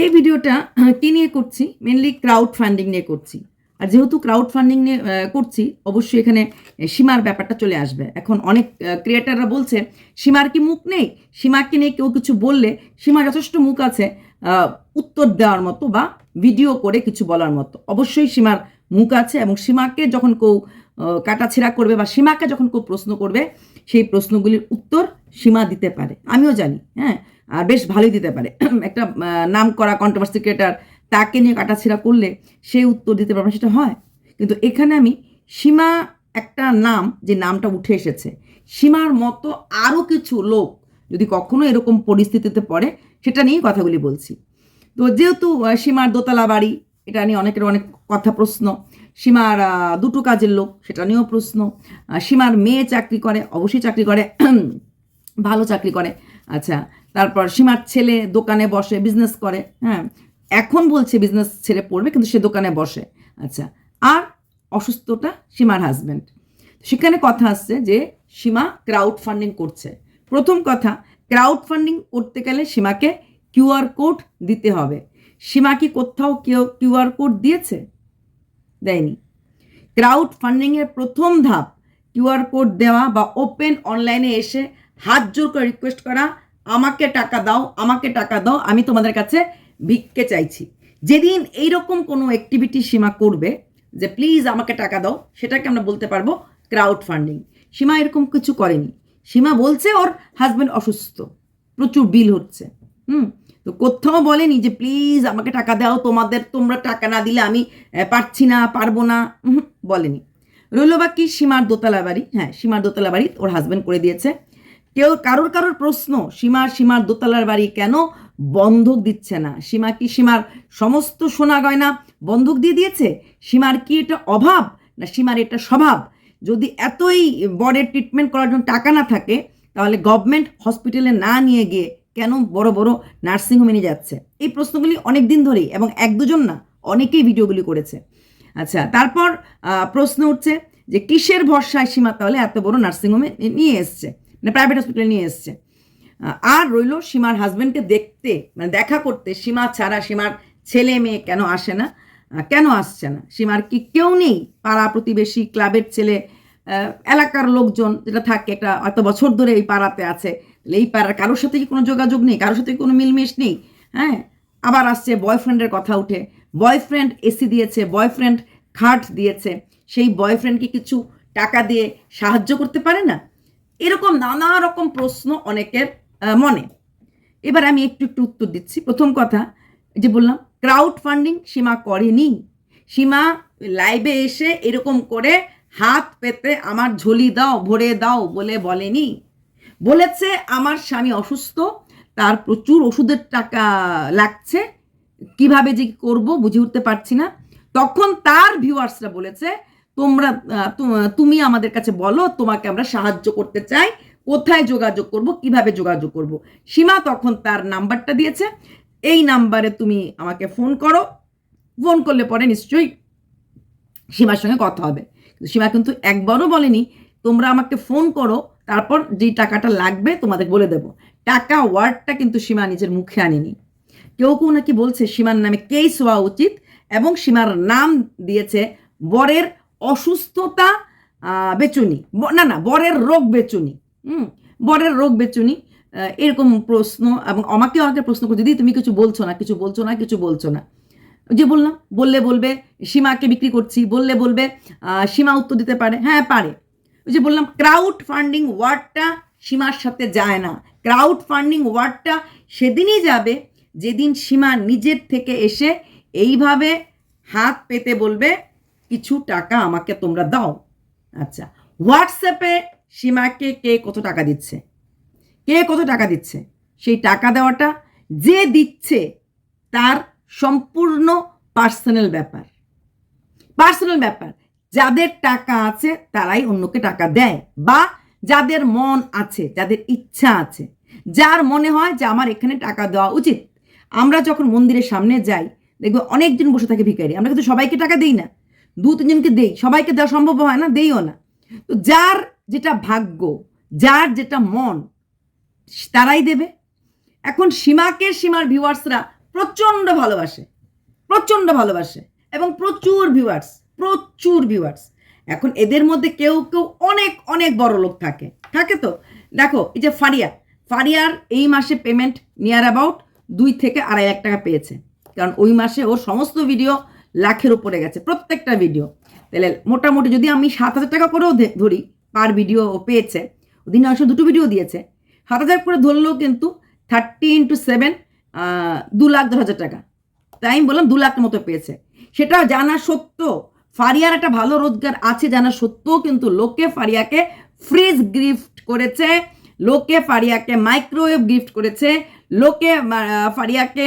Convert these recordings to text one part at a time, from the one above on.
এই ভিডিওটা কি নিয়ে করছি? মেনলি ক্রাউড ফান্ডিং নিয়ে করছি। আর যেহেতু ক্রাউড ফান্ডিং নিয়ে করছি, অবশ্যই এখানে সীমার ব্যাপারটা চলে আসবে। এখন অনেক ক্রিয়েটাররা বলছে, সীমার কি মুখ নেই? সীমাকে নিয়ে কেউ কিছু বললে সীমার যথেষ্ট মুখ আছে উত্তর দেওয়ার মতো বা ভিডিও করে কিছু বলার মতো। অবশ্যই সীমার মুখ আছে এবং সীমাকে যখন কেউ কাটাছেঁড়া করবে বা সীমাকে যখন কেউ প্রশ্ন করবে, সেই প্রশ্নগুলির উত্তর সীমা দিতে পারে। আমিও জানি হ্যাঁ আর বেশ ভালোই দিতে পারে। একটা নাম করা কন্ট্রোভার্সি ক্রিয়েটার তাকে নিয়ে কাটাছেড়া করলে সে উত্তর দিতে পারবে, সেটা হয়। কিন্তু এখানে আমি সীমা একটা নাম, যে নামটা উঠে এসেছে, সীমার মতো আরও কিছু লোক যদি কখনো এরকম পরিস্থিতিতে পড়ে, সেটা নিয়েই কথাগুলি বলছি। তো যেহেতু সীমার দোতলা বাড়ি এটা নিয়ে অনেকের অনেক কথা প্রশ্ন। সীমার দুটো কাজের লোক, সেটা নিয়েও প্রশ্ন। সীমার মেয়ে চাকরি করে, অবশ্যই চাকরি করে, ভালো চাকরি করে। আচ্ছা তারপর সীমার ছেলে দোকানে বসে বিজনেস করে হ্যাঁ। এখন বলছে বিজনেস ছেড়ে পড়বে, কিন্তু সে দোকানে বসে। আচ্ছা আর অসুস্থটা সীমার হাজব্যান্ড সেখানে কথা আসছে যে সীমা ক্রাউড ফান্ডিং করছে। প্রথম কথা ক্রাউড ফান্ডিং করতে গেলে সীমাকে কিউআর কোড দিতে হবে। সীমা কি কোথাও কেউ কিউআর কোড দিয়েছে? দেয়নি। ক্রাউড ফান্ডিংয়ের প্রথম ধাপ কিউআর কোড দেওয়া বা ওপেন অনলাইনে এসে হাত জোর করে রিকোয়েস্ট করা, আমাকে টাকা দাও, আমাকে টাকা দাও, আমি তোমাদের কাছে ভিক্ষে চাইছি। যেদিন এইরকম কোনো অ্যাক্টিভিটি সীমা করবে যে প্লিজ আমাকে টাকা দাও, সেটাকে আমরা বলতে পারব ক্রাউড ফান্ডিং সীমা এরকম কিছু করেনি। সীমা বলছে ওর হাজব্যান্ড অসুস্থ। প্রচুর বিল হচ্ছে। হুম? তো কোথাও বলেনি যে, প্লিজ আমাকে টাকা দাও, তোমাদের, তোমরা টাকা না দিলে আমি পারছি না, পারব না। বলেনি। রইল বাকি সীমার দোতলা বাড়ি। হ্যাঁ সীমার দোতলা বাড়ি ওর হাজব্যান্ড করে দিয়েছে। কেউ, কারোর কারোর প্রশ্ন, সীমার সীমার দোতলার বাড়ি কেন বন্ধক দিচ্ছে না? সীমা কি সীমার সমস্ত সোনা গয়না বন্ধক দিয়ে দিয়েছে? সীমার কি এটা অভাব না সীমার এটা স্বভাব? যদি এতই বরের ট্রিটমেন্ট করার জন্য টাকা না থাকে, তাহলে গভর্নমেন্ট হসপিটালে না নিয়ে গিয়ে কেন বড় বড় নার্সিংহোমে নিয়ে যাচ্ছে? এই প্রশ্নগুলি অনেক দিন ধরেই এবং এক দুজন না, অনেকেই ভিডিওগুলি করেছে। আচ্ছা তারপর প্রশ্ন উঠছে যে কিসের ভরসায় সীমা তাহলে এত বড় নার্সিংহোমে নিয়ে এসছে? মানে প্রাইভেট হসপিটালে নিয়ে এসছে। আর রইল সীমার হাজব্যান্ডকে দেখতে মানে দেখা করতে, সীমা ছাড়া সীমার ছেলে মেয়ে কেন আসে না? কেন আসছে না? সীমার কি কেউ নেই? পাড়া প্রতিবেশী ক্লাবের ছেলে এলাকার লোকজন যেটা থাকে একটা এত বছর ধরে এই পাড়াতে আছে এই পাড়ার কারোর সাথে কি কোনো যোগাযোগ নেই? কারোর সাথে কোনো মিলমিশ নেই? হ্যাঁ? আবার আসছে বয়ফ্রেন্ডের কথা উঠে। বয়ফ্রেন্ড এসি দিয়েছে, বয়ফ্রেন্ড খাট দিয়েছে। সেই বয়ফ্রেন্ডকে কিছু টাকা দিয়ে সাহায্য করতে পারে না? এরকম নানা রকম প্রশ্ন অনেকের মনে। এবার আমি একটু একটু উত্তর দিচ্ছি। প্রথম কথা যে বললাম ক্রাউড ফান্ডিং সীমা করেনি। সীমা লাইভে এসে এরকম করে হাত পেতে আমার ঝুলি দাও, ভরে দাও বলে বলেনি। বলেছে, আমার স্বামী অসুস্থ, তার প্রচুর ওষুধের টাকা লাগছে, কীভাবে যে করব বুঝে উঠতে পারছি না। তখন তার ভিউয়ার্সরা বলেছে, তোমরা তুমি আমাদের কাছে বলো, তোমাকে আমরা সাহায্য করতে চাই, কোথায় যোগাযোগ করব, কীভাবে যোগাযোগ করব? সীমা তখন তার নাম্বারটা দিয়েছে, এই নাম্বারে তুমি আমাকে ফোন করো। ফোন করলে পরে নিশ্চয়ই সীমার সঙ্গে কথা হবে। সীমা কিন্তু একবারও বলেনি, তোমরা আমাকে ফোন করো, তারপর যেই টাকাটা লাগবে তোমাদের বলে দেবো। টাকা ওয়ার্ডটা কিন্তু সীমা নিজের মুখে আনেনি। কেউ কেউ নাকি বলছে, সীমার নামে কেস হওয়া উচিত এবং সীমার নাম দিয়েছে বরের অসুস্থতা বেচুনি। না না, বরের রোগ বেচুনি। হুম, বরের রোগ বেচুনি এরকম প্রশ্ন এবং আমাকে অনেকে প্রশ্ন করছে দিদি, তুমি কিছু বলছো না, কিছু বলছো না, কিছু বলছো না। যে বললাম, বললে বলবে, সীমাকে বিক্রি করছি, বললে বলবে সীমা উত্তর দিতে পারে। হ্যাঁ পারে। ওই যে বললাম ক্রাউড ফান্ডিং ওয়ার্ডটা সীমার সাথে যায় না। ক্রাউড ফান্ডিং ওয়ার্ডটা সেদিনই যাবে, যেদিন সীমা নিজের থেকে এসে এইভাবে হাত পেতে বলবে, কিছু টাকা আমাকে তোমরা দাও। আচ্ছা হোয়াটসঅ্যাপে সীমাকে কে কত টাকা দিচ্ছে? কে কত টাকা দিচ্ছে? সেই টাকা দেওয়াটা যে দিচ্ছে, তার সম্পূর্ণ পার্সোনাল ব্যাপার। পার্সোনাল ব্যাপার। যাদের টাকা আছে, তারাই অন্যকে টাকা দেয় বা যাদের মন আছে, যাদের ইচ্ছা আছে, যার মনে হয় যে আমার এখানে টাকা দেওয়া উচিত। আমরা যখন মন্দিরের সামনে যাই, দেখব অনেকজন বসে থাকে ভিখারি। আমরা কিন্তু সবাইকে টাকা দিই না। দু, তিনজনকে দেই। সবাইকে দেওয়া সম্ভব হয় না? দেইও না। তো যার যেটা ভাগ্য, যার যেটা মন, তারাই দেবে। এখন সীমাকে সীমার ভিউয়ার্সরা প্রচণ্ড ভালোবাসে। প্রচণ্ড ভালোবাসে এবং প্রচুর ভিউয়ার্স প্রচুর ভিউয়ার্স এখন এদের মধ্যে কেউ কেউ অনেক অনেক বড় লোক থাকে। থাকে তো? দেখো, এই যে ফারিয়া। ফারিয়ার এই মাসে পেমেন্ট নিয়ার অ্যাবাউট দুই থেকে আড়াই লাখ টাকা পেয়েছে। কারণ ওই মাসে ওর সমস্ত ভিডিও লাখের উপরে গেছে, প্রত্যেকটা ভিডিও তাহলে মোটামুটি যদি আমি সাত হাজার টাকা করেও ধরি পার ভিডিও ও পেয়েছে ওদিন অবশ্য দুটো ভিডিও দিয়েছে। সাত হাজার করে ধরলেও কিন্তু থার্টি ইন্টু সেভেন দু লাখ দশ হাজার টাকা। তাই আমি বললাম দু লাখ মতো পেয়েছে। সেটা জানা সত্য ফারিয়ার একটা ভালো রোজগার আছে জানা সত্ত্বেও কিন্তু লোকে ফারিয়াকে ফ্রিজ গিফট করেছে, লোকে ফারিয়াকে মাইক্রোওয়েভ গিফট করেছে, লোকে ফারিয়াকে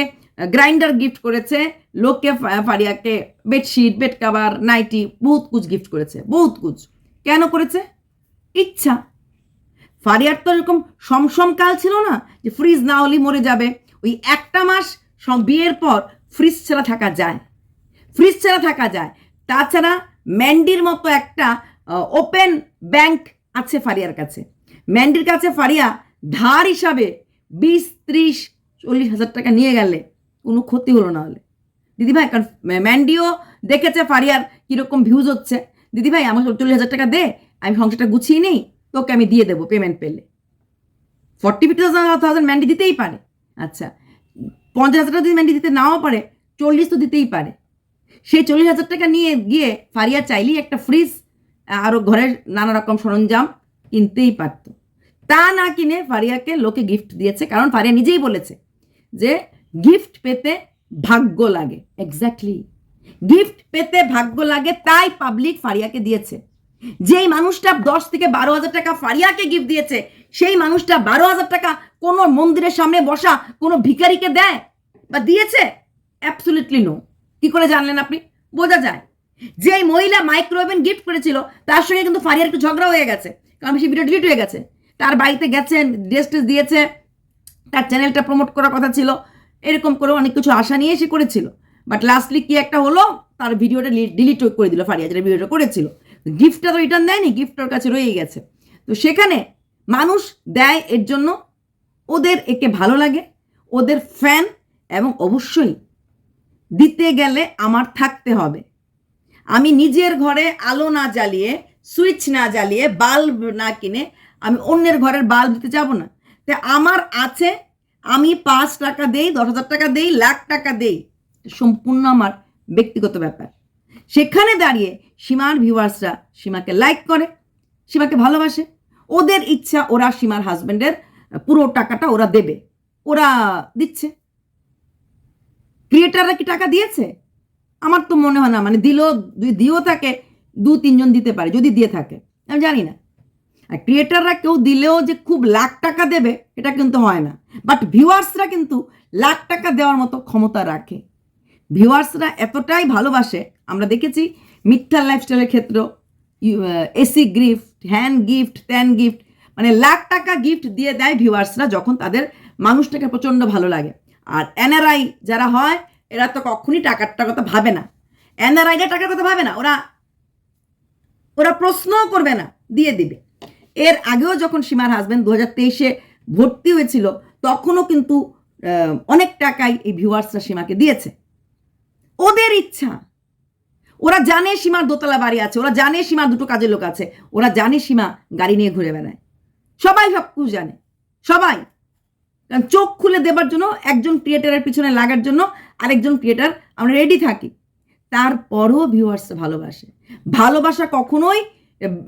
গ্রাইন্ডার গিফট করেছে, লোকে ফারিয়াকে বেডশিট বেড কাভার নাইটি বহুত কুছ গিফট করেছে, বহুত কুছ। কেন করেছে? ইচ্ছা। ফারিয়ার তো এরকম সমসমকাল ছিল না যে ফ্রিজ না হলেই মরে যাবে। ওই একটা মাস বিয়ের পর ফ্রিজ ছাড়া থাকা যায়। ফ্রিজ ছাড়া থাকা যায়। তাছাড়া ম্যান্ডির মতো একটা ওপেন ব্যাংক আছে ফারিয়ার কাছে। ম্যান্ডির কাছে ফারিয়া ধার হিসাবে বিশ, ত্রিশ, চল্লিশ হাজার টাকা নিয়ে গেলে কোনো ক্ষতি হলো না হলে। দিদিভাই, কারণ ম্যান্ডিও দেখেছে ফারিয়ার কীরকম ভিউজ হচ্ছে। দিদিভাই, আমাকে চল্লিশ হাজার টাকা দে, আমি সংসারটা গুছিয়ে নিই, তোকে আমি দিয়ে দেবো পেমেন্ট পেলে। ফর্টি ফিফটি থাউজেন্ড ম্যান্ডি দিতেই পারে। আচ্ছা পঞ্চাশ হাজার টাকা যদি ম্যান্ডি দিতে নাও পারে, চল্লিশ তো দিতেই পারে। সেই চল্লিশ হাজার টাকা নিয়ে গিয়ে ফারিয়া চাইলেই একটা ফ্রিজ আরও ঘরের নানা রকম সরঞ্জাম কিনতেই পারতো। তা না কিনে ফারিয়াকে লোকে গিফট দিয়েছে, কারণ ফারিয়া নিজেই বলেছে যে গিফট পেতে ভাগ্য লাগে। এক্স্যাক্টলি গিফট পেতে ভাগ্য লাগে, তাই পাবলিক ফারিয়াকে দিয়েছে। যেই মানুষটা দশ থেকে বারো হাজার টাকা ফারিয়াকে গিফট দিয়েছে, সেই মানুষটা বারো হাজার টাকা কোনো মন্দিরের সামনে বসা কোনো ভিখারিকে দেয় বা দিয়েছে? অ্যাবসুলিটলি নো কি করে জানলেন আপনি? বোঝা যায়। যেই মহিলা মাইক্রোওভেন গিফট করেছিল, তার সঙ্গে কিন্তু ফারিয়ার একটু ঝগড়া হয়ে গেছে। কারণ সেই ভিডিও ডিলিট হয়ে গেছে। তার বাড়িতে গেছেন ড্রেস টেস দিয়েছে, তার চ্যানেলটা প্রমোট করার কথা ছিল। এরকম করে অনেক কিছু আশা নিয়ে এসে করেছিল। বাট লাস্টলি কি একটা হলো? তার ভিডিওটা ডিলিট করে দিল ফারিয়া, যেটা ভিডিওটা করেছিল। গিফটটা তো রিটার্ন দেয়নি গিফট ওর কাছে রয়েই গেছে। তো সেখানে মানুষ দেয় এর জন্য ওদের একে ভালো লাগে, ওদের ফ্যান এবং অবশ্যই দিতে গেলে আমার থাকতে হবে। আমি নিজের ঘরে আলো না জ্বালিয়ে সুইচ না জ্বালিয়ে বাল্ব না কিনে আমি অন্যের ঘরের বাল্ব দিতে যাব না। তা আমার আছে, আমি পাঁচ টাকা দেই, দশ হাজার টাকা দেই, লাখ টাকা দেই। সম্পূর্ণ আমার ব্যক্তিগত ব্যাপার। সেখানে দাঁড়িয়ে সীমার ভিউয়ার্সরা সীমাকে লাইক করে, সীমাকে ভালোবাসে। ওদের ইচ্ছা, ওরা সীমার হাজবেন্ডের পুরো টাকাটা ওরা দেবে। ওরা দিচ্ছে। ক্রিয়েটাররা কি টাকা দিয়েছে? আমার তো মনে হয় না। মানে দিলেও যদি দিয়েও থাকে, দু তিনজন দিতে পারে, যদি দিয়ে থাকে। আমি জানি না। আর ক্রিয়েটাররা কেউ দিলেও যে খুব লাখ টাকা দেবে, এটা কিন্তু হয় না। বাট ভিউয়ার্সরা কিন্তু লাখ টাকা দেওয়ার মতো ক্ষমতা রাখে। ভিউয়ার্সরা এতটাই ভালোবাসে, আমরা দেখেছি মিথ্যা লাইফস্টাইলের ক্ষেত্র এসি গিফট হ্যান্ড গিফট ত্যান গিফট মানে লাখ টাকা গিফট দিয়ে দেয় ভিউয়ার্সরা যখন তাদের মানুষটাকে প্রচণ্ড ভালো লাগে। আর এনআরআই যারা হয়, এরা তো কখনই টাকার কথা ভাবে না। এনআরআইরা টাকার কথা ভাবে না, ওরা ওরা প্রশ্নও করবে না, দিয়ে দিবে। এর আগেও যখন সীমার হাজবেন্ড দু হাজার তেইশে ভর্তি হয়েছিল, তখনও কিন্তু অনেক টাকাই এই ভিউয়ার্সরা সীমাকে দিয়েছে। ওদের ইচ্ছা। ওরা জানে সীমার দোতলা বাড়ি আছে, ওরা জানে সীমার দুটো কাজের লোক আছে, ওরা জানে সীমা গাড়ি নিয়ে ঘুরে বেড়ায়। সবাই সব কিছু জানে। সবাই। কারণ চোখ খুলে দেবার জন্য, একজন ক্রিয়েটারের পিছনে লাগার জন্য আরেকজন ক্রিয়েটার আমরা রেডি থাকি। তারপরও ভিউয়ার্স ভালোবাসে। ভালোবাসা কখনোই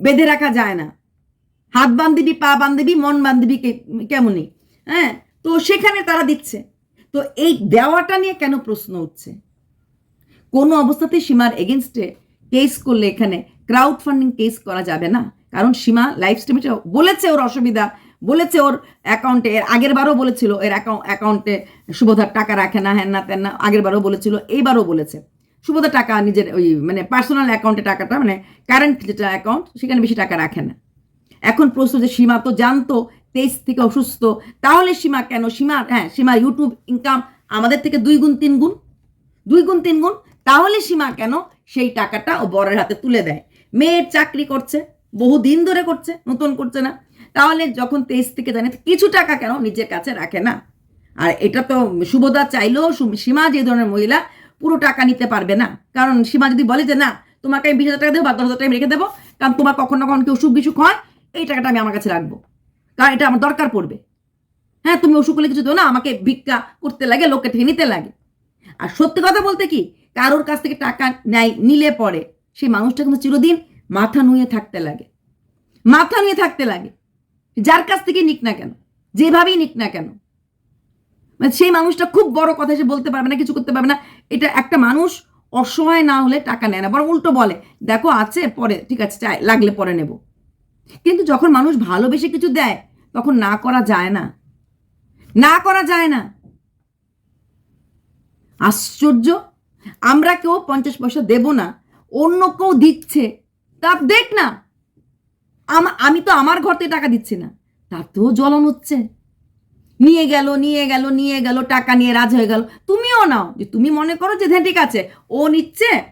বেঁধে রাখা যায় না। হাত বান্ধিবি, পা বান্ধিবি, মন বান্ধিবি কেমনই হ্যাঁ? তো সেখানে তারা দিচ্ছে। তো এই দেওয়াটা নিয়ে কেন প্রশ্ন উঠছে? কোনো অবস্থাতেই সীমার এগেনস্টে কেস করলে এখানে ক্রাউড ফান্ডিং কেস করা যাবে না। কারণ সীমা লাইফ স্ট্রিমে বলেছে ওর অসুবিধা, বলেছে ওর অ্যাকাউন্টে এর আগের বারও বলেছিল এর অ্যাকাউন্টে শুভধার টাকা রাখে না, হ্যান না তেন না, আগের বারও বলেছিল, এইবারও বলেছে। শুভদা টাকা নিজের ওই মানে পার্সোনাল অ্যাকাউন্টে টাকাটা মানে কারেন্ট যেটা অ্যাকাউন্ট সেখানে বেশি টাকা রাখে না। এখন প্রশ্ন যে সীমা তো জানতো, তেইশ থেকে অসুস্থ, তাহলে সীমা কেন? সীমা হ্যাঁ সীমা ইউটিউব ইনকাম আমাদের থেকে দুই গুণ, তিন গুণ, দুই গুণ, তিন গুণ, তাহলে সীমা কেন? সেই টাকাটা ও বরের হাতে তুলে দেয়। মেয়ের চাকরি করছে বহু দিন ধরে করছে, নতুন করছে না। তাহলে যখন তেইশ থেকে জানে কিছু টাকা কেন নিজের কাছে রাখে না? আর এটা তো শুভদা চাইলেও সীমা যে ধরনের মহিলা, পুরো টাকা নিতে পারবে না। কারণ সীমা যদি বলে যে, না, তোমাকে আমি বিশ হাজার টাকা দেবো বা দশ হাজার টাকা রেখে দেবো, কারণ তোমার কখনো কখন কি অসুখ বিসুখ হয়, এই টাকাটা আমি আমার কাছে রাখব। কারণ এটা আমার দরকার পড়বে। হ্যাঁ তুমি অসুখ হলে কিছু দেও না, আমাকে ভিক্ষা করতে লাগে লোকের থেকে নিতে লাগে। আর সত্যি কথা বলতে কি, কারোর কাছ থেকে টাকা নেয়, নিলে পরে। সেই মানুষটা কিন্তু চিরদিন মাথা নুয়ে থাকতে লাগে। মাথা নুয়ে থাকতে লাগে। যার কাছ থেকে নিক না কেন? যেভাবেই নিক না কেন? মানে সেই মানুষটা খুব বড় কথা, সে বলতে পারবে না, কিছু করতে পারবে না। এটা একটা মানুষ অসহায় না হলে টাকা নেয় না, বরং উল্টো বলে, দেখো, আছে, পরে, ঠিক আছে, চাই, লাগলে পরে নেব। কিন্তু যখন মানুষ ভালোবেসে কিছু দেয়, তখন না করা যায় না। না করা যায় না। আশ্চর্য! আমরা কেউ পঞ্চাশ পয়সা দেব না, অন্য কেউ দিচ্ছে। তা দেখ না। আম- তো আমার ঘর থেকে টাকা দিচ্ছি না। তাতেও জ্বলন হচ্ছে। নিয়ে গেল নিয়ে গেল নিয়ে গেল, টাকা নিয়ে রাজ হয়ে গেল। তুমিও নাও, যে তুমি মনে করো যে হ্যাঁ ঠিক আছে ও নিচ্ছে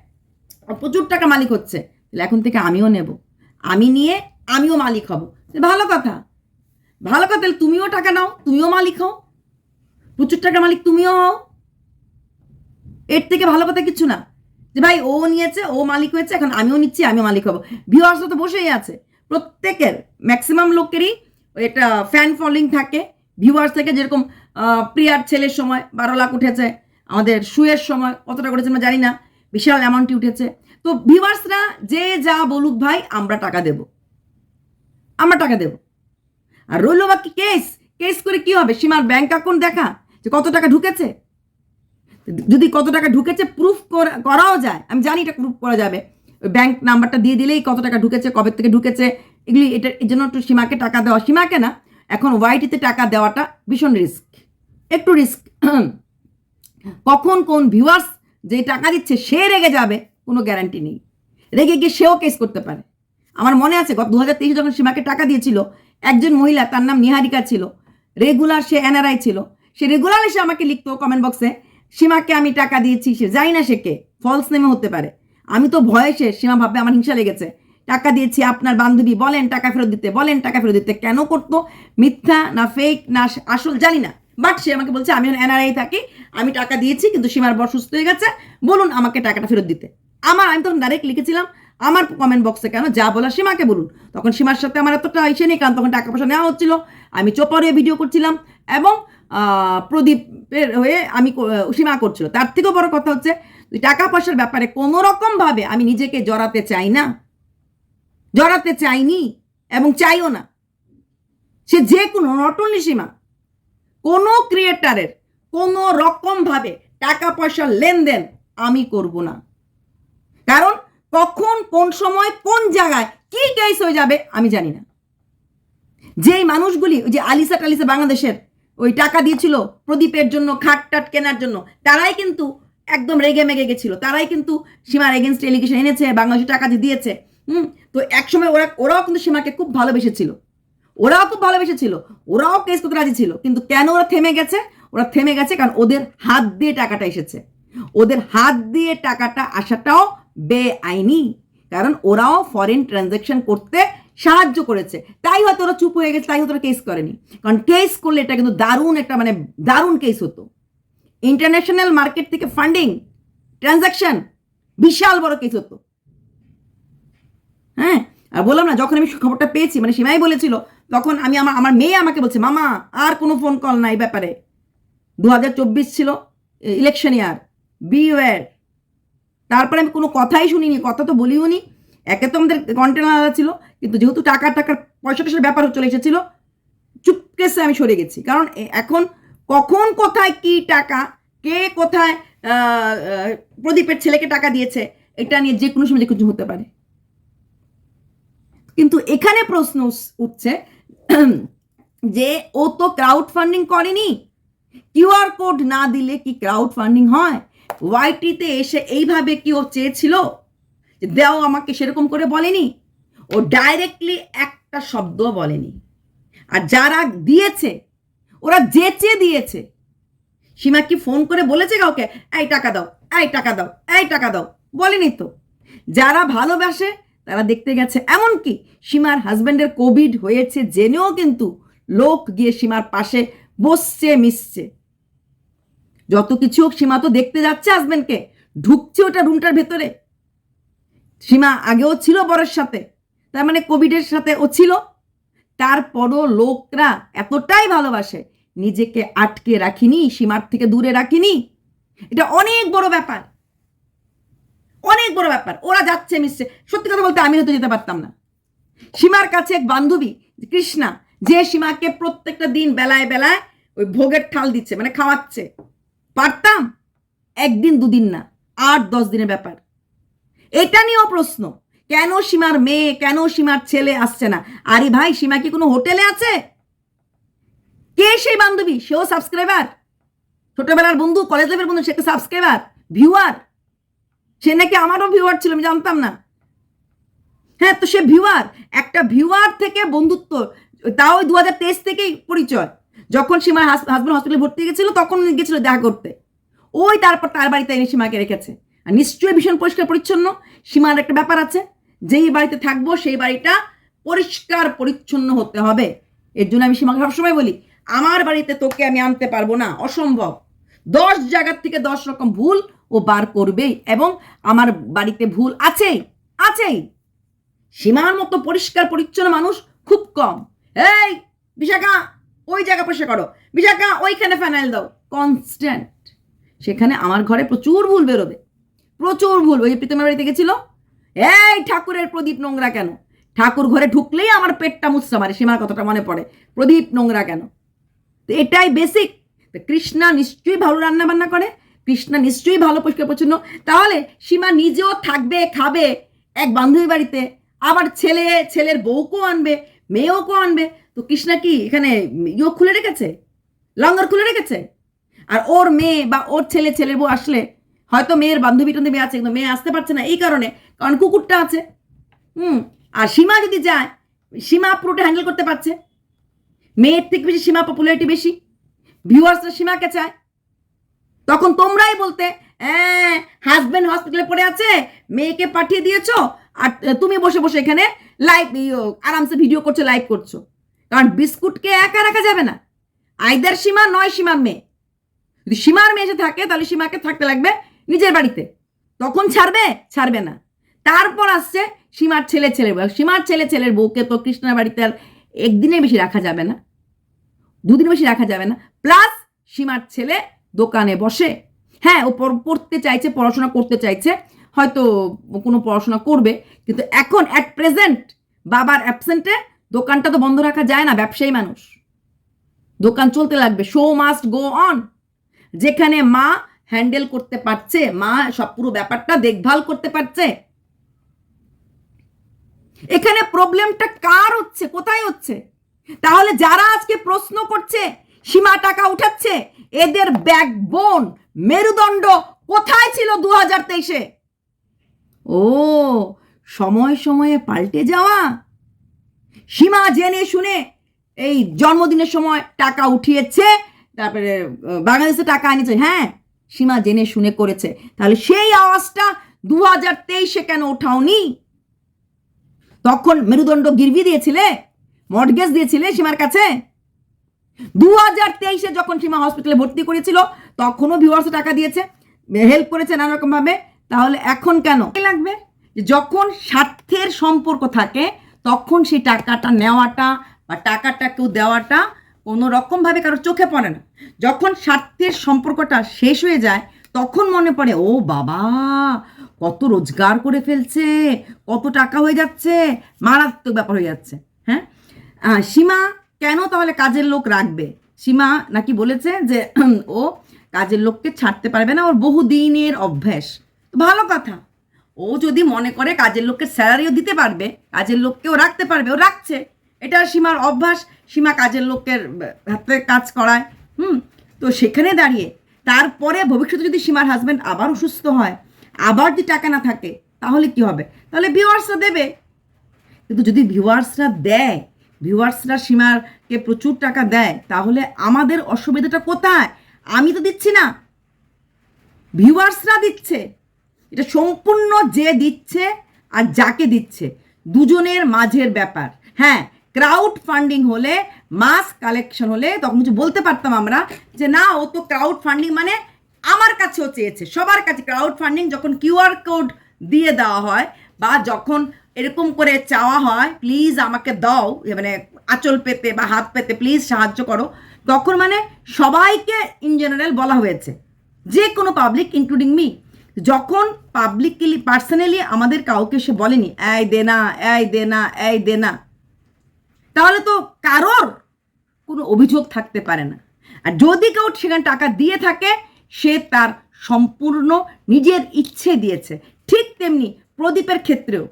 প্রচুর টাকা মালিক হচ্ছে। তাহলে এখন থেকে আমিও নেব। আমি নিয়ে আমিও মালিক হব। ভালো কথা। ভালো কথা, তাহলে তুমিও টাকা নাও, তুমিও মালিক হও। প্রচুর টাকার মালিক তুমিও হও। এর থেকে ভালো কথা কিছু না। যে ভাই, ও নিয়েছে, ও মালিক হয়েছে, এখন আমিও নিচ্ছি, আমিও মালিক হব। ভিউয়ার্সরা তো বসেই আছে। প্রত্যেকের ম্যাক্সিমাম লোকেরই এটা ফ্যান ফলোইং থাকে। ভিউয়ার্স থেকে যেরকম প্রিয়ার ছেলের সময় বারো লাখ উঠেছে, আমাদের শুয়ের সময় কতটা করেছে আমরা জানি না, বিশাল অ্যামাউন্টই উঠেছে। তো ভিউয়ার্সরা যে যা বলুক ভাই, আমরা টাকা দেব। আমরা টাকা দেব। আর রইল বাকি কেস কেস করে কি হবে? সীমার ব্যাংক অ্যাকাউন্ট দেখা যে কত টাকা ঢুকেছে? যদি কত টাকা ঢুকেছে প্রুফ করাও যায়। আমি জানি এটা প্রুফ করা যাবে। ব্যাংক নাম্বারটা দিয়ে দিলেই কত টাকা ঢুকেছে, কবে থেকে ঢুকেছে। এগুলি, এটা, এর জন্য একটু সীমাকে টাকা দেওয়া। সীমাকে না, এখন ওয়াইটিতে টাকা দেওয়াটা ভীষণ রিস্ক একটু রিস্ক কখন কোন ভিউয়ার্স যে টাকা দিচ্ছে, সে রেগে যাবে, কোনো গ্যারান্টি নেই। রেগে গিয়ে সেও কেস করতে পারে। আমার মনে আছে, গত দু হাজার তেইশে যখন সীমাকে টাকা দিয়েছিল, একজন মহিলা, তার নাম নিহারিকা ছিল রেগুলার সে এনআরআই ছিল, সে রেগুলার এসে আমাকে লিখতো কমেন্ট বক্সে সীমাকে আমি টাকা দিয়েছি, সে যাই না সে কে। ফলস নেমে হতে পারে। আমি তো ভয়ে সে, সীমা ভাববে আমার হিংসা লেগেছে। টাকা দিয়েছি আপনার বান্ধবী, বলেন টাকা ফেরত দিতে, বলেন টাকা ফেরত দিতে কেন করতো? মিথ্যা না ফেক না আসল জানি না। বাট সে আমাকে বলছে, আমি এনআরআই থাকি, আমি টাকা দিয়েছি, কিন্তু সীমার বর সুস্থ হয়ে গেছে, বলুন আমাকে টাকাটা ফেরত দিতে। আমার আমি তখন ডাইরেক্ট লিখেছিলাম, আমার কমেন্ট বক্সে কেন যা বলার সীমাকে বলুন। তখন সীমার সাথে আমার এতটা ইসে নেই, কারণ তখন টাকা পয়সা নেওয়া হচ্ছিল। আমি চোপরে ভিডিও করছিলাম এবং প্রদীপের হয়ে আমি সীমা করছিল। তার থেকেও বড় কথা হচ্ছে টাকা পয়সার ব্যাপারে কোনো রকম ভাবে আমি নিজেকে জড়াতে চাই না। জড়াতে চাইনি এবং চাইও না। সে যে কোনো নট অনলি সীমা, কোনো ক্রিয়েটারের কোনো রকমভাবে টাকা পয়সার লেনদেন আমি করব না। কারণ কখন, কোন সময়, কোন জায়গায় কি কেস হয়ে যাবে আমি জানি না। যেই মানুষগুলি, ওই যে আলিসা টালিসা বাংলাদেশের ওই টাকা দিয়েছিল প্রদীপের জন্য, খাট টাট কেনার জন্য। তারাই কিন্তু একদম রেগে মেগে গেছিল। তারাই কিন্তু সীমার এগেনস্ট এলিগেশন এনেছে, বাংলাদেশে টাকা দিয়ে দিয়েছে। হুম? তো একসময় ওরা, ওরাও কিন্তু সীমাকে খুব ভালোবেসেছিল। ওরাও খুব ভালোবেসেছিল। ওরাও কেস করতে রাজি ছিল। কিন্তু কেন ওরা থেমে গেছে? ওরা থেমে গেছে কারণ ওদের হাত দিয়ে টাকাটা এসেছে। ওদের হাত দিয়ে টাকাটা আসাটাও বেআইনি। কারণ ওরাও ফরেন ট্রানজ্যাকশন করতে সাহায্য করেছে। তাই হয়তো ওরা চুপ হয়ে গেছে, তাই হয়তো কেস করেনি। কারণ কেস করলে এটা কিন্তু দারুণ একটা মানে দারুণ কেস হতো। ইন্টারন্যাশনাল মার্কেট থেকে ফান্ডিং ট্রানজ্যাকশন বিশাল বড় কেস হতো। হ্যাঁ? আর বললাম না, যখন আমি খবরটা পেয়েছি মানে সীমাই বলেছিল, তখন আমি আমার আমার মেয়ে আমাকে বলছে, মামা, আর কোনো ফোন কল নাই ব্যাপারে। দু হাজার চব্বিশ ছিল ইলেকশন ইয়ার বি ওয়ার তারপরে আমি কোনো কথাই শুনিনি, কথা তো বলিও নি। একে তো আমাদের কন্টেন্ট আলাদা ছিল, কিন্তু যেহেতু টাকা টাকার পয়সা টয়সার ব্যাপার চলে এসেছিল চুপকেসে আমি সরে গেছি। কারণ এখন কখন কোথায় কি টাকা, কে কোথায় প্রদীপের ছেলেকে টাকা দিয়েছে, এটা নিয়ে যে কোনো সময় যে কিছু হতে পারে। কিন্তু এখানে প্রশ্ন উঠছে যে ও তো ক্রাউড ফান্ডিং করেনি কিউআর কোড না দিলে কি ক্রাউড ফান্ডিং হয় ওয়াইটিতে এসে এইভাবে কি ও চেয়েছিল? যে দেও আমাকে সেরকম করে বলেনি। ও ডাইরেক্টলি একটা শব্দ বলেনি। আর যারা দিয়েছে, ওরা যেচে দিয়েছে। সীমা কি ফোন করে বলেছে কাউকে? এই টাকা দাও, এই টাকা দাও, এই টাকা দাও। বলেনি তো। যারা ভালোবাসে, তারা দেখতে গেছে। এমনকি সীমার হাজব্যান্ডের কোভিড হয়েছে জেনেও কিন্তু লোক গিয়ে সীমার পাশে বসছে, মিশছে। যত কিছু হোক, সীমা তো দেখতে যাচ্ছে হাজবেন্ডকে ঢুকছে ওটা রুমটার ভেতরে। সীমা আগেও ছিল বরের সাথে, তার মানে কোভিডের সাথে ও ছিল। তারপরও লোকরা এতটাই ভালোবাসে, নিজেকে আটকে রাখিনি, সীমার থেকে দূরে রাখিনি। এটা অনেক বড় ব্যাপার। অনেক বড় ব্যাপার। ওরা যাচ্ছে, মিশছে। সত্যি কথা বলতে আমি হয়তো যেতে পারতাম না। সীমার কাছে এক বান্ধবী, কৃষ্ণা, যে সীমাকে প্রত্যেকটা দিন বেলায় বেলায় ওই ভোগের ঠাল দিচ্ছে মানে খাওয়াচ্ছে। পারতাম? একদিন দুদিন না, আট দশ দিনের ব্যাপার। এটা নিয়েও প্রশ্ন। কেন সীমার মেয়ে, কেন সীমার ছেলে আসছে না? আরে ভাই, সীমা কি কোনো হোটেলে আছে? কে সেই বান্ধবী? সেও সাবস্ক্রাইবার ছোটবেলার বন্ধু কলেজ লাইফের বন্ধু, সে সাবস্ক্রাইবার ভিউয়ার সে নাকি আমারও ভিউয়ার ছিল, আমি জানতাম না। হ্যাঁ তো সে ভিউয়ার একটা ভিউয়ার থেকে বন্ধুত্ব, তাও দু হাজার তেইশ থেকেই পরিচয়। যখন সীমার হাজব্যান্ড হসপিটালে ভর্তি গেছিল তখন গেছিল দেখা করতে। ওই তারপর তার বাড়িতে এনে সীমাকে রেখেছে। নিশ্চয়ই ভীষণ পরিষ্কার পরিচ্ছন্ন। সীমার একটা ব্যাপার আছে, যেই বাড়িতে থাকব সেই বাড়িটা পরিষ্কার পরিচ্ছন্ন হতে হবে। এর জন্য আমি সীমাকে সবসময় বলি, আমার বাড়িতে তোকে আমি আনতে পারব না, অসম্ভব। দশ জায়গার থেকে দশ রকম ভুল ও বার করবেই এবং আমার বাড়িতে ভুল আছেই আছেই। সীমার মতো পরিষ্কার পরিচ্ছন্ন মানুষ খুব কম। এই, বিশাখা, ওই জায়গা পরিষ্কার করো। বিশাখা, ওইখানে ফ্যানাইল দাও। কনস্ট্যান্ট। সেখানে আমার ঘরে প্রচুর ভুল বেরোবে। প্রচুর ভুল। ওই প্রীতমের বাড়িতে গেছিল? এই ঠাকুরের প্রদীপ নোংরা কেন? ঠাকুর ঘরে ঢুকলেই আমার পেটটা মুছতে পারে সীমার কথাটা মনে পড়ে। প্রদীপ নোংরা কেন? তো এটাই বেসিক কৃষ্ণা নিশ্চয়ই ভালো রান্না বান্না করে, কৃষ্ণা নিশ্চয়ই ভালো পরিষ্কার পরিচ্ছন্ন। তাহলে সীমা নিজেও থাকবে, খাবে এক বান্ধবী বাড়িতে। আবার ছেলে, ছেলের বউকেও আনবে মেয়েওকেও আনবে। তো কৃষ্ণা কি এখানে ইয়ে খুলে রেখেছে? লঙ্গর খুলে রেখেছে? আর ওর মেয়ে বা ওর ছেলে, ছেলের বউ আসলে হয়তো মেয়ের বান্ধবী টান্ধবী আছে, কিন্তু মেয়ে আসতে পারছে না এই কারণে, কারণ কুকুরটা আছে। হুম, আর সীমা যদি যায়, সীমা পুরোটা হ্যান্ডেল করতে পারছে। মেয়ের থেকে বেশি সীমা পপুলারিটি বেশি। ভিউয়ার্সরা সীমাকে চায়। তখন তোমরাই বলতে হ্যাঁ হাজবেন্ড হসপিটালে পড়ে আছে, মেয়েকে পাঠিয়ে দিয়েছ, আর তুমি বসে বসে এখানে লাইভ আরামসে ভিডিও করছ লাইভ করছ। কারণ বিস্কুটকে একা রাখা যাবে না। আইদার সীমা নয় সীমার মেয়ে। যদি সীমার মেয়ে এসে থাকে, তাহলে সীমাকে থাকতে লাগবে নিজের বাড়িতে। তখন ছাড়বে? ছাড়বে না। তারপর আসছে সীমার ছেলে ছেলের বউ। সীমার ছেলে ছেলের বউকে তো কৃষ্ণার বাড়িতে আর একদিনে বেশি রাখা যাবে না। দুদিন বেশি রাখা যাবে না। প্লাস সীমার ছেলে দোকানে বসে। হ্যাঁ ও পড়তে চাইছে, পড়াশোনা করতে চাইছে। হয়তো কোনো পড়াশোনা করবে। কিন্তু এখন অ্যাট প্রেজেন্ট বাবার অ্যাবসেন্টে দোকানটা তো বন্ধ রাখা যায় না, ব্যবসায়ী মানুষ। দোকান চলতে লাগবে। শো মাস্ট গো অন যেখানে মা হ্যান্ডেল করতে পারছে, মা সব পুরো ব্যাপারটা দেখভাল করতে পারছে। এখানে প্রবলেমটা কার হচ্ছে, কোথায় হচ্ছে? তাহলে যারা আজকে প্রশ্ন করছে, সীমা টাকা উঠাচ্ছে, এদের ব্যাকবোন মেরুদণ্ড কোথায় ছিল দু হাজার তেইশে? ও, সময় সময়ে পাল্টে যাওয়া। সীমা জেনে শুনে এই জন্মদিনের সময় টাকা উঠিয়েছে, তারপরে বাংলাদেশে টাকা আনিয়েছে হ্যাঁ? সীমা জেনে শুনে করেছে। তাহলে সেই আওয়াজটা দু হাজার তেইশে কেন ওঠাওনি? তখন মেরুদণ্ড গিরবি দিয়েছিলে? মর্টগেজ দিয়েছিলে সীমার কাছে? দু হাজার তেইশে যখন সীমা হসপিটালে ভর্তি করেছিল, তখনও ভিউয়ার্সে টাকা দিয়েছে হেল্প করেছে নানা রকম ভাবে তাহলে এখন কেন? লাগবে? যখন স্বার্থের সম্পর্ক থাকে, তখন সেই টাকাটা নেওয়াটা বা টাকাটা কেউ দেওয়াটা কোনো রকমভাবে কারও চোখে পড়ে না। যখন স্বার্থের সম্পর্কটা শেষ হয়ে যায়, তখন মনে পড়ে, ও বাবা, কত রোজগার করে ফেলছে, কত টাকা হয়ে যাচ্ছে, মারাত্মক ব্যাপার হয়ে যাচ্ছে। হ্যাঁ? সীমা কেন তাহলে কাজের লোক রাখবে? সীমা নাকি বলেছে যে, ও কাজের লোককে ছাড়তে পারবে না, ওর বহুদিনের অভ্যাস। ভালো কথা। ও যদি মনে করে কাজের লোককে স্যালারিও দিতে পারবে, কাজের লোককেও রাখতে পারবে, ও রাখছে। এটা সীমার অভ্যাস। সীমা কাজের লোকের হাতে কাজ করায়, হুম? তো সেখানে দাঁড়িয়ে, তারপরে ভবিষ্যতে যদি সীমার হাজব্যান্ড আবার অসুস্থ হয়, আবার যদি টাকা না থাকে, তাহলে কি হবে? তাহলে ভিউয়ার্সরা দেবে। কিন্তু যদি ভিউয়ার্সরা দেয় ভিউয়ার্সরা সীমারকে প্রচুর টাকা দেয়, তাহলে আমাদের অসুবিধাটা কোথায়? আমি তো দিচ্ছি না। ভিউয়ার্সরা দিচ্ছে। এটা সম্পূর্ণ যে দিচ্ছে আর যাকে দিচ্ছে। দুজনের মাঝের ব্যাপার। হ্যাঁ ক্রাউড ফান্ডিং হলে মাস কালেকশন হলে, তখন কিছু বলতে পারতাম আমরা যে, না, ও তো ক্রাউড ফান্ডিং মানে আমার কাছেও চেয়েছে। সবার কাছে ক্রাউড ফান্ডিং যখন কিউআর কোড দিয়ে দেওয়া হয় বা যখন এরকম করে চাওয়া হয় প্লিজ আমাকে দাও। মানে আঁচল পেতে বা হাত পেতে প্লিজ সাহায্য করো। তখন মানে সবাইকে ইন জেনারেল বলা হয়েছে। যে কোনো পাবলিক ইনক্লুডিং মি যখন পাবলিকলি পার্সোনালি আমাদের কাউকে সে বলেনি, এই দে না, এই দে না, এই দে না। তাহলে তো কারোর কোনো অভিযোগ থাকতে পারে না। আর যদি কেউ সেখানে টাকা দিয়ে থাকে, সে তার সম্পূর্ণ নিজের ইচ্ছে দিয়েছে। ঠিক তেমনি প্রদীপের ক্ষেত্রেও।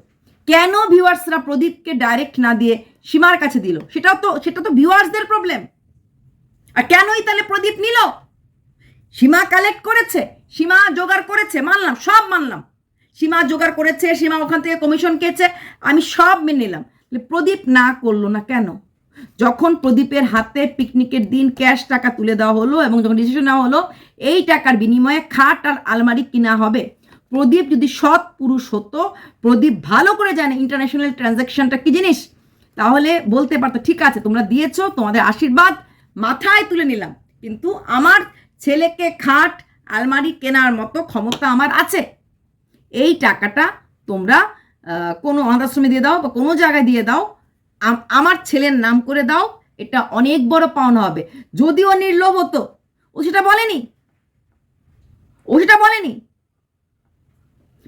কেন ভিউয়ার্সরা প্রদীপকে ডাইরেক্ট না দিয়ে সীমার কাছে দিল? সেটাও তো সেটা তো ভিউয়ার্সদের প্রবলেম আর কেনই তাহলে প্রদীপ নিল? সীমা কালেক্ট করেছে, সীমা জোগাড় করেছে, মানলাম, সব মানলাম। সীমা জোগাড় করেছে, সীমা ওখান থেকে কমিশন খেয়েছে আমি সব মেনে নিলাম। প্রদীপ না করল না কেন? যখন প্রদীপের হাতে পিকনিকের দিন ক্যাশ টাকা তুলে দেওয়া হলো এবং যখন ডিসিশন নেওয়া হলো, এই টাকার বিনিময়ে খাট আর আলমারি কিনা হবে। প্রদীপ যদি সৎ পুরুষ হতো, প্রদীপ ভালো করে জানে ইন্টারন্যাশনাল ট্রানজ্যাকশনটা কি জিনিস? তাহলে বলতে পারতো, ঠিক আছে, তোমরা দিয়েছ, তোমাদের আশীর্বাদ মাথায় তুলে নিলাম। কিন্তু আমার ছেলেকে খাট, আলমারি কেনার মতো ক্ষমতা আমার আছে। এই টাকাটা তোমরা কোনো অনাথাশ্রমে দিয়ে দাও বা কোনো জায়গায় দিয়ে দাও আমার ছেলের নাম করে দাও, এটা অনেক বড় পাওনা হবে। যদিও নির্লোভ হতো, ও সেটা বলেনি? ও সেটা বলেনি?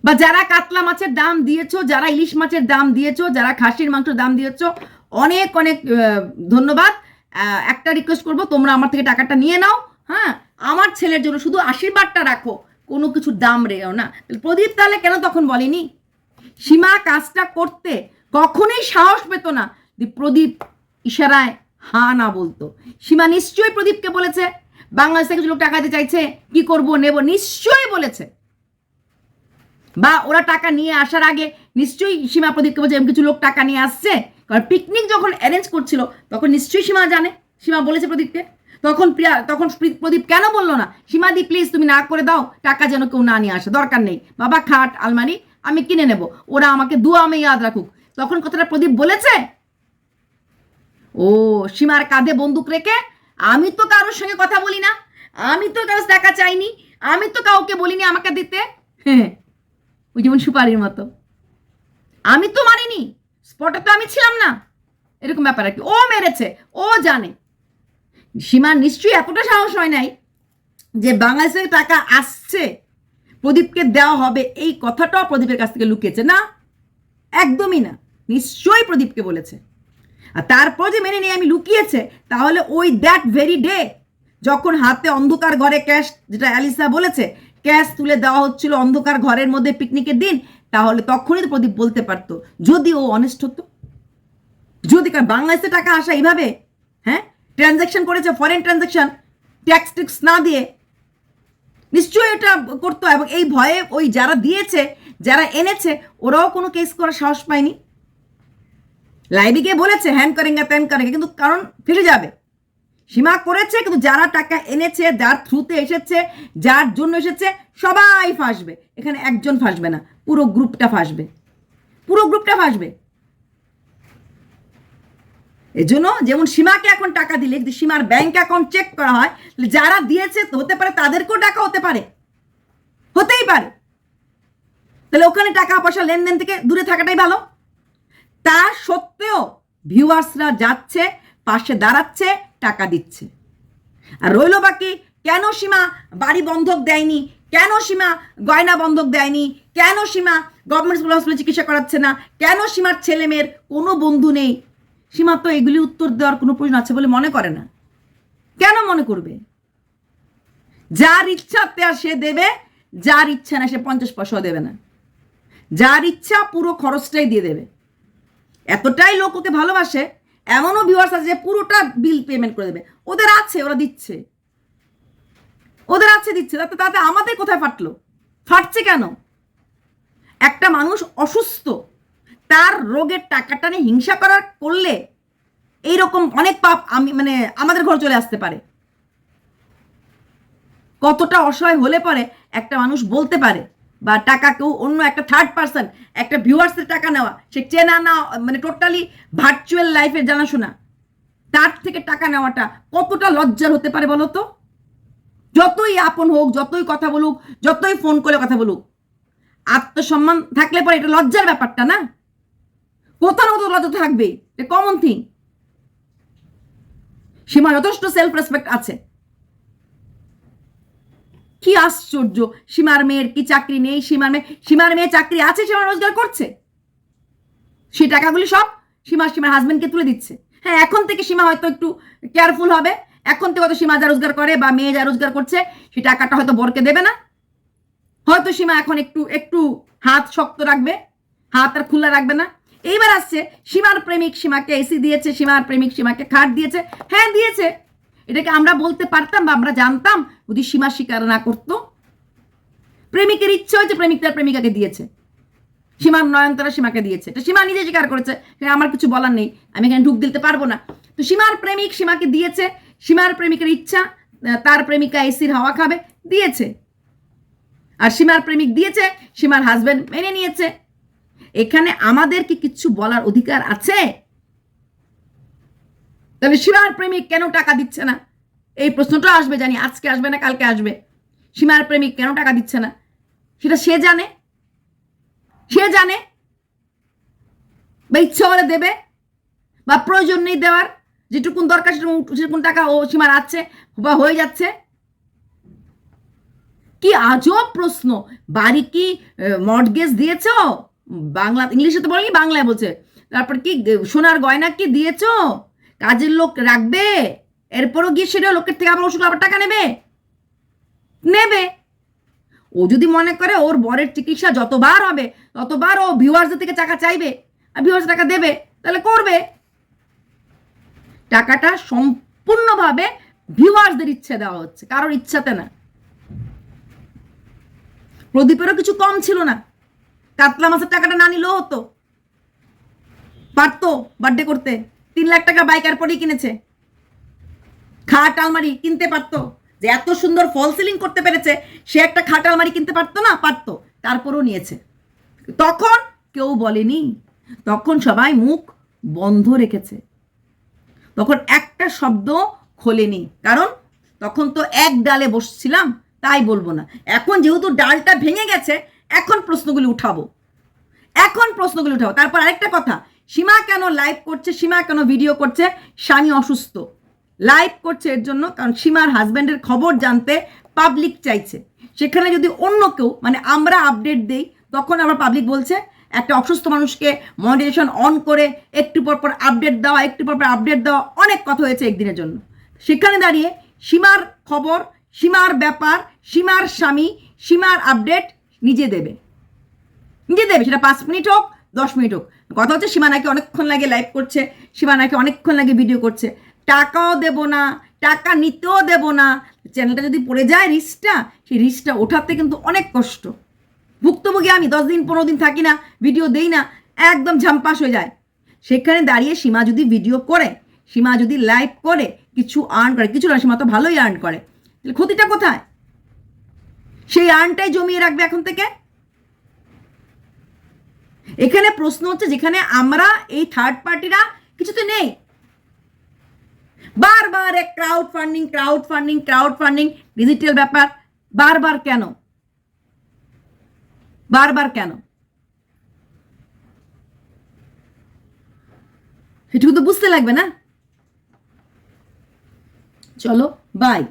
বা যারা কাতলা মাছের দাম দিয়েছ, যারা ইলিশ মাছের দাম দিয়েছ, যারা খাসির মাংসের দাম দিয়েছ, অনেক অনেক ধন্যবাদ। একটা রিকোয়েস্ট করব, তোমরা আমার থেকে টাকাটা নিয়ে নাও হ্যাঁ? আমার ছেলের জন্য শুধু আশীর্বাদটা রাখো, কোনো কিছুর দাম রেও না। প্রদীপ তাহলে কেন তখন বলেনি? সীমা কাজটা করতে কখনোই সাহস পেত না। প্রদীপ ইশারায় হা না বলতো। সীমা নিশ্চয়ই প্রদীপকে বলেছে, বাংলাদেশ থেকে কিছু লোক টাকা দিতে চাইছে, কি করব, নেব, নিশ্চয়ই বলেছে। বা ওরা টাকা নিয়ে আসার আগে নিশ্চয়ই সীমা প্রদীপকে বলছে কিছু লোক টাকা নিয়ে আসছে। কারণ পিকনিক যখন অ্যারেঞ্জ করছিল, তখন নিশ্চয়ই সীমা জানে। সীমা বলেছে প্রদীপকে। তখন প্রিয়া, তখন প্রদীপ কেন বলল না? সীমা দি প্লিজ তুমি না করে দাও, টাকা যেন কেউ না নিয়ে আসে, দরকার নেই। বাবা খাট, আলমারি আমি কিনে নেব। ওরা আমাকে দুয়া আমি ইয়াদ রাখুক। তখন কথাটা প্রদীপ বলেছে? ও, সীমার কাঁধে বন্দুক রেখে আমি তো কারোর সঙ্গে কথা বলি না। আমি তো কারোর টাকা চাইনি। আমি তো কাউকে বলিনি আমাকে দিতে। হ্যাঁ ওই যেমন সুপারির মতো। আমি তো মারিনি স্পটে তো আমি ছিলাম না। এরকম ব্যাপার আর কি। ও মেরেছে। ও জানে। সীমার নিশ্চয়ই এতটা সাহস হয় নাই যে বাংলাদেশের টাকা আসছে। প্রদীপকে দেওয়া হবে, এই কথাটাও প্রদীপের কাছ থেকে লুকিয়েছে। না, একদমই না। নিশ্চয়ই প্রদীপকে বলেছে। আর তারপর যে মেনে নিয়ে আমি লুকিয়েছে, তাহলে ওই দ্যাট ভেরি ডে যখন হাতে অন্ধকার ঘরে ক্যাশ যেটা অ্যালিসা বলেছে ক্যাশ তুলে দেওয়া হচ্ছিল অন্ধকার ঘরের মধ্যে পিকনিকের দিন, তাহলে তখনই তো প্রদীপ বলতে পারতো, যদি ও অনেস্ট হতো। যদি কারণ বাংলাদেশে টাকা আসা এইভাবে হ্যাঁ ট্রানজ্যাকশন করেছে ফরেন ট্রানজ্যাকশন ট্যাক্স ট্যাক্স না দিয়ে নিশ্চয়ই এটা করতো এবং এই ভয়ে ওই যারা দিয়েছে, যারা এনেছে, ওরাও কোনো কেস করার সাহস পায়নি। লাইভে গিয়ে বলেছে হ্যান করেঙ্গা ত্যান করেঙ্গা কিন্তু কারণ ফেসে যাবে। সীমা করেছে, কিন্তু যারা টাকা এনেছে, যার থ্রুতে এসেছে, যার জন্য এসেছে, সবাই ফাঁসবে। এখানে একজন ফাঁসবে না, পুরো গ্রুপটা ফাঁসবে। পুরো গ্রুপটা ফাঁসবে। এজন্য যেমন সীমাকে এখন টাকা দিলে, যদি সীমার ব্যাংক অ্যাকাউন্ট চেক করা হয় যারা দিয়েছে হতে পারে তাদেরকেও টাকা হতে পারে। হতেই পারে। তাহলে ওখানে টাকা পয়সা লেনদেন থেকে দূরে থাকাটাই ভালো। তা সত্ত্বেও ভিউয়ার্সরা যাচ্ছে, পাশে দাঁড়াচ্ছে, টাকা দিচ্ছে। আর রইল বাকি, কেন সীমা বাড়ি বন্ধক দেয়নি? কেন সীমা গয়না বন্ধক দেয়নি? কেন সীমা গভর্নমেন্ট স্কুল হসপিটালে চিকিৎসা করাচ্ছে না? কেন সীমার ছেলে মেয়ের কোনো বন্ধু নেই? সীমা তো এগুলি উত্তর দেওয়ার কোনো প্রয়োজন আছে বলে মনে করে না। কেন মনে করবে? যার ইচ্ছা তা সে দেবে, যার ইচ্ছা না সে পঞ্চাশ পয়সাও দেবে না। যার ইচ্ছা পুরো খরচটাই দিয়ে দেবে। এতটাই লোক ওকে ভালোবাসে, এমনও ভিউয়ার্স আছে যে পুরোটা বিল পেমেন্ট করে দেবে। ওদের আছে, ওরা দিচ্ছে। ওদের আছে, দিচ্ছে। তাতে তাতে আমাদের কোথায় ফাটলো? ফাটছে কেন? একটা মানুষ অসুস্থ তার রোগের টাকাটা নিয়ে হিংসা করার করলে এইরকম অনেক পাপ আমি মানে আমাদের ঘর চলে আসতে পারে। কতটা অসহায় হলে পরে একটা মানুষ বলতে পারে, বা টাকা কেউ অন্য একটা থার্ড পার্সন একটা ভিউয়ার্সের টাকা নেওয়া, সে চেনা না মানে টোটালি ভার্চুয়াল লাইফের জানাশোনা, তার থেকে টাকা নেওয়াটা কতটা লজ্জার হতে পারে বলো তো? যতই আপন হোক, যতই কথা বলুক, যতই ফোন করে কথা বলুক, আত্মসম্মান থাকলে পরে এটা লজ্জার ব্যাপারটা না? না কোথাও লজ্জা থাকবে কমন থিং সীমা যথেষ্ট সেলফ রেসপেক্ট আছে। কি আশ্চর্য, সীমার মেয়ের কি চাকরি নেই, সীমার মেয়ে সীমার মেয়ে চাকরি আছে, সীমা রোজগার করছে। সেই টাকাগুলি সব সীমা, সীমার হাজবেন্ডকে তুলে দিচ্ছে। হ্যাঁ এখন থেকে সীমা হয়তো একটু কেয়ারফুল হবে। এখন থেকে হয়তো সীমা যা রোজগার করে বা মেয়ে যা রোজগার করছে সেই টাকাটা হয়তো বরকে দেবে না। হয়তো সীমা এখন একটু একটু হাত শক্ত রাখবে। হাত আর খোলা রাখবে না। এইবার আসছে, সীমার প্রেমিক সীমাকে এসি দিয়েছে, সীমার প্রেমিক সীমাকে খাট দিয়েছে। হ্যাঁ দিয়েছে। এটাকে আমরা বলতে পারতাম বা আমরা জানতাম, যদি সীমা স্বীকার না করতো। প্রেমিকের ইচ্ছে হয়েছে, প্রেমিক তার প্রেমিকাকে দিয়েছে। সীমার নয়নতারা সীমাকে দিয়েছে। তো সীমা নিজে স্বীকার করেছে আমার কিছু বলার নেই, আমি এখানে ঢুক দিতে পারব না। তো সীমার প্রেমিক সীমাকে দিয়েছে, সীমার প্রেমিকের ইচ্ছা তার প্রেমিকা এসির হাওয়া খাবে, দিয়েছে। আর সীমার প্রেমিক দিয়েছে, সীমার হাজবেন্ড মেনে নিয়েছে। এখানে আমাদের কি কিচ্ছু বলার অধিকার আছে? তাহলে সীমার প্রেমিক কেন টাকা দিচ্ছে না? এই প্রশ্নটা আসবে জানি, আজকে আসবে না কালকে আসবে। সীমার প্রেমিক কেন টাকা দিচ্ছে না? সেটা সে জানে। সে জানে। বা ইচ্ছা হলে দেবে। বা প্রয়োজন নেই দেওয়ার। যেটুকুন দরকার সেটুকুন টাকা ও সীমার আছে বা হয়ে যাচ্ছে। কি আজব প্রশ্ন। বাড়ি কি মর্টগেজ দিয়েছ? বাংলা, ইংলিশে তো বলি বাংলায় বলছে। তারপর কি সোনার গয়না কি দিয়েছ? কাজের লোক রাখবে? এরপরও গিয়ে সেটা লোকের থেকে আবার ওষুধ আবার টাকা নেবে? নেবে। ও যদি মনে করে ওর বরের চিকিৎসা যতবার হবে, ততবার ও ভিউয়ার্সদের থেকে টাকা চাইবে, আর ভিউয়ার্স টাকা দেবে, তাহলে করবে। টাকাটা সম্পূর্ণভাবে ভিউয়ার্সদের ইচ্ছে দেওয়া হচ্ছে, কারোর ইচ্ছাতে না। প্রদীপেরও কিছু কম ছিল না। কাতলা মাছের টাকাটা না নিলেও হতো। পারতো বার্থডে করতে। তিন লাখ টাকা বাইক আর পরেই কিনেছে। খাট আলমারি কিনতে পারতো। যে এত সুন্দর ফল সিলিং করতে পেরেছে, সে একটা খাট আলমারি কিনতে পারতো না? পারতো। তারপরও নিয়েছে। তখন কেউ বলেনি। তখন সবাই মুখ বন্ধ রেখেছে। তখন একটা শব্দ খোলেনি। কারণ তখন তো এক ডালে বসছিলাম, তাই বলব না। এখন যেহেতু ডালটা ভেঙে গেছে এখন প্রশ্নগুলি উঠাবো। এখন প্রশ্নগুলি উঠাবো। তারপর আরেকটা কথা, সীমা কেন লাইভ করছে? সীমা কেন ভিডিও করছে? স্বামী অসুস্থ। লাইভ করছে এর জন্য কারণ সীমার হাজব্যান্ডের খবর জানতে পাবলিক চাইছে। সেখানে যদি অন্য কেউ মানে আমরা আপডেট দেই, তখন আবার পাবলিক বলছে, একটা অসুস্থ মানুষকে মনিটাইজেশন অন করে একটু পর পর আপডেট দেওয়া, একটু পর পর আপডেট দেওয়া অনেক কথা হয়েছে একদিনের জন্য। সেখানে দাঁড়িয়ে সীমার খবর, সীমার ব্যাপার, সীমার স্বামী, সীমার আপডেট নিজে দেবে। নিজে দেবে, সেটা পাঁচ মিনিট হোক, দশ মিনিট হোক। কথা হচ্ছে সীমা নাকি অনেকক্ষণ লাগে লাইভ করছে সীমা নাকি অনেকক্ষণ লাগে ভিডিও করছে। টাকাও দেব না, টাকা নিতেও দেব না। চ্যানেলটা যদি পড়ে যায় রিস্কটা সেই রিস্কটা ওঠাতে কিন্তু অনেক কষ্ট। ভুক্তভোগী আমি, দশ দিন, পনেরো দিন থাকি না ভিডিও দেই না, একদম ঝাম্পাস হয়ে যায়। সেখানে দাঁড়িয়ে সীমা যদি ভিডিও করে, সীমা যদি লাইভ করে, কিছু আর্ন করে, কিছু না, সীমা তো ভালোই আর্ন করে। তাহলে ক্ষতিটা কোথায়? সেই আর্নটাই জমিয়ে রাখবে এখন থেকে? এখানে প্রশ্ন হচ্ছে যেখানে আমরা, এই থার্ড পার্টিরা কিছুতে নেই। বারবার এক crowd funding crowd funding crowd funding digital ব্যাপার, বারবার কেন? বারবার কেন? সেটুকু তো বুঝতে লাগবে না? চলো বাই